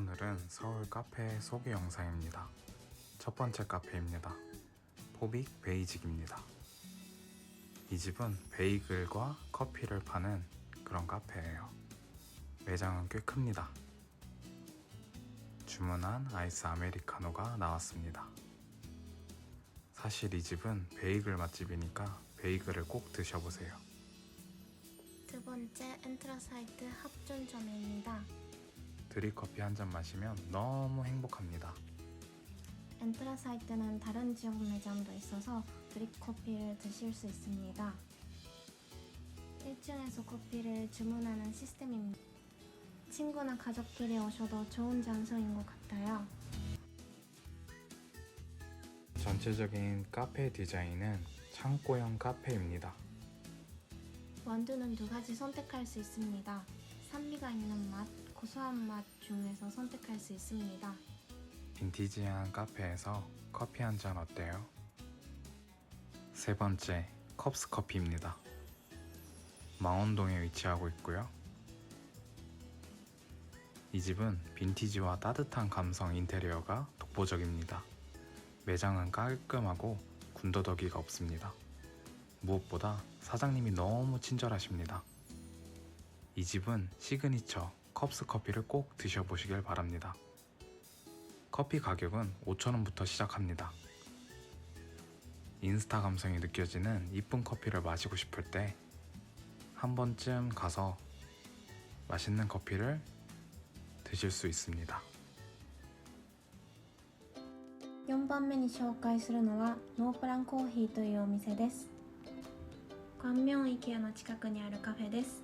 오늘은 서울 카페 소개 영상입니다. 첫 번째 카페입니다. 포빅 베이직입니다. 이 집은 베이글과 커피를 파는 그런 카페예요. 매장은 꽤 큽니다. 주문한 아이스 아메리카노가 나왔습니다. 사실 이 집은 베이글 맛집이니까 베이글을 꼭 드셔보세요. 두 번째 엔트라사이트 합존점입니다. 드립커피 한 잔 마시면 너무 행복합니다. 엔트라사이트는 다른 지역 매장도 있어서 드립 커피를 드실 수 있습니다. 1층에서 커피를 주문하는 시스템입니다. 친구나 가족끼리 오셔도 좋은 장소인 것 같아요. 전체적인 카페 디자인은 창고형 카페입니다. 원두는 두 가지 선택할 수 있습니다. 산미가 있는 맛, 고소한 맛 중에서 선택할 수 있습니다. 빈티지한 카페에서 커피 한 잔 어때요? 세 번째, 컵스 커피입니다. 망원동에 위치하고 있고요. 이 집은 빈티지와 따뜻한 감성 인테리어가 독보적입니다. 매장은 깔끔하고 군더더기가 없습니다. 무엇보다 사장님이 너무 친절하십니다. 이 집은 시그니처 컵스 커피를 꼭 드셔보시길 바랍니다. 커피 가격은 5,000원부터 시작합니다. 인스타 감성이 느껴지는 이쁜 커피를 마시고 싶을 때 한 번쯤 가서 맛있는 커피를 드실 수 있습니다. 4番目に紹介するのはノープランコーヒーというお店です関明池の近くにあるカフェです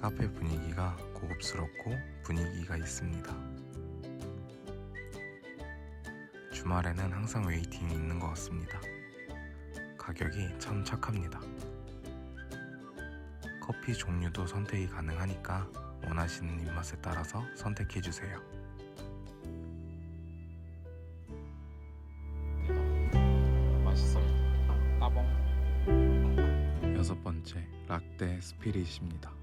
카페 분위기가 고급스럽고 분위기가 있습니다. 주말에는 항상 웨이팅이 있는 것 같습니다. 가격이 참 착합니다. 커피 종류도 선택이 가능하니까 원하시는 입맛에 따라서 선택해 주세요. 맛있어요. 따봉. 여섯 번째 락떼 스피릿입니다.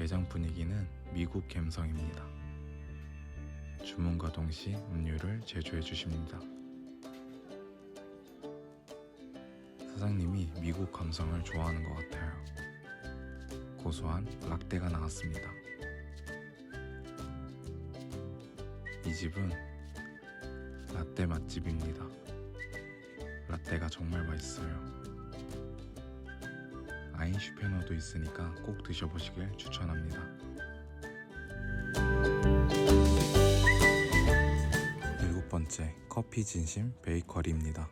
매장 분위기는 미국 감성입니다. 주문과 동시 음료를 제조해 주십니다. 사장님이 미국 감성을 좋아하는 것 같아요. 고소한 락떼가 나왔습니다. 이 집은 라떼 맛집입니다. 라떼가 정말 맛있어요. 아인슈페너도 있으니까 꼭 드셔보시길 추천합니다. 일곱 번째 커피 진심 베이커리입니다.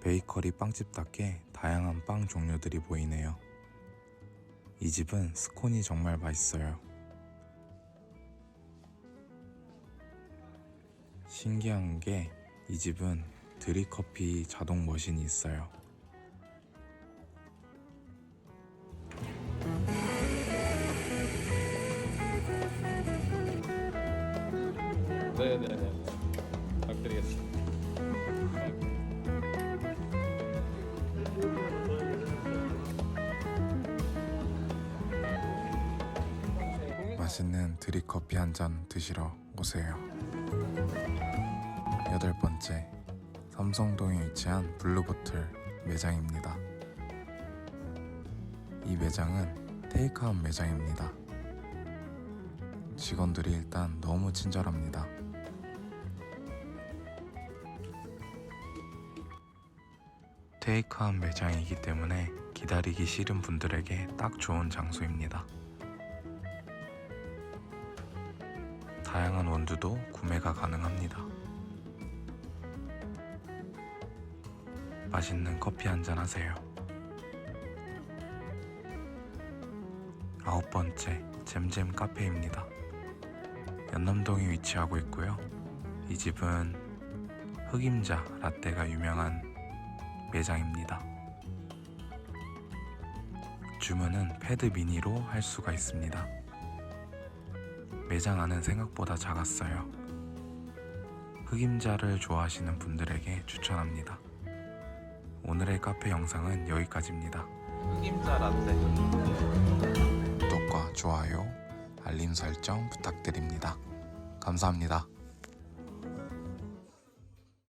베이커리 빵집답게 다양한 빵 종류들이 보이네요. 이 집은 스콘이 정말 맛있어요. 신기한 게 이 집은 드립커피 자동 머신이 있어요. 네네네. 부탁드리겠습니다. 맛있는 드립커피 한 잔 드시러 오세요. 여덟 번째, 삼성동에 위치한 블루보틀 매장입니다. 이 매장은 테이크아웃 매장입니다. 직원들이 일단 너무 친절합니다. 테이크아웃 매장이기 때문에 기다리기 싫은 분들에게 딱 좋은 장소입니다. 다양한 원두도 구매가 가능합니다. 맛있는 커피 한잔 하세요. 아홉 번째 잼잼 카페입니다. 연남동에 위치하고 있고요. 이 집은 흑임자 라떼가 유명한 매장입니다. 주문은 패드 미니로 할 수가 있습니다. 매장 안은 생각보다 작았어요. 흑임자를 좋아하시는 분들에게 추천합니다. 오늘의 카페 영상은 여기까지입니다. 흑임자 라떼. 구독과 좋아요, 알림 설정 부탁드립니다. 감사합니다.